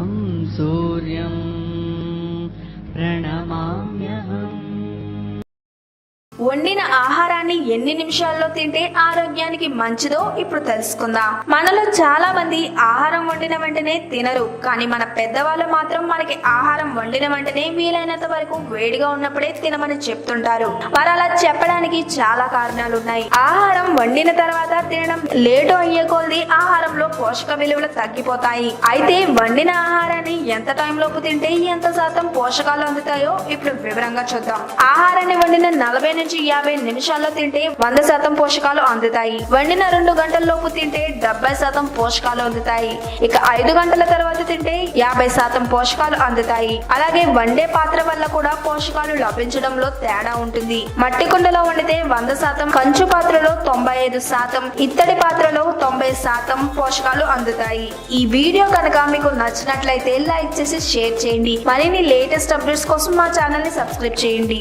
अहं सूर्यं प्रणा వండిన ఆహారాన్ని ఎన్ని నిమిషాల్లో తింటే ఆరోగ్యానికి మంచిదో ఇప్పుడు తెలుసుకుందాం. మనలో చాలా మంది ఆహారం వండిన వెంటనే తినరు కానీ మన పెద్దవాళ్ళు మాత్రం మనకి ఆహారం వండిన వెంటనే వీలైనంత వరకు వేడిగా ఉన్నప్పుడే తినమని చెప్తుంటారు. వారు అలా చెప్పడానికి చాలా కారణాలు ఉన్నాయి ఆహారం వండిన తర్వాత తినడం లేటు అయ్యే కొలది ఆహారంలో పోషక విలువలు తగ్గిపోతాయి. అయితే వండిన ఆహారాన్ని ఎంత టైం లోపు తింటే ఎంత శాతం పోషకాలు అందుతాయో ఇప్పుడు వివరంగా చూద్దాం. ఆహారాన్ని వండిన నలభై నుంచి యాభై నిమిషాల్లో తింటే వంద శాతం పోషకాలు అందుతాయి. వండిన రెండు గంటల లోపు తింటే డెబ్బై శాతం పోషకాలు అందుతాయి. ఇక ఐదు గంటల తర్వాత తింటే యాభై శాతం పోషకాలు అందుతాయి. అలాగే వండే పాత్ర వల్ల కూడా పోషకాలు లభించడంలో తేడా ఉంటుంది. మట్టి కుండలో వండితే వంద శాతం కంచు పాత్రలో తొంభై ఐదు శాతం ఇత్తడి పాత్రలో తొంభై శాతం పోషకాలు అందుతాయి. ఈ వీడియో కనుక మీకు నచ్చినట్లయితే లైక్ చేసి షేర్ చేయండి. మరిన్ని లేటెస్ట్ అప్డేట్స్ కోసం మా ఛానల్ని సబ్స్క్రైబ్ చేయండి.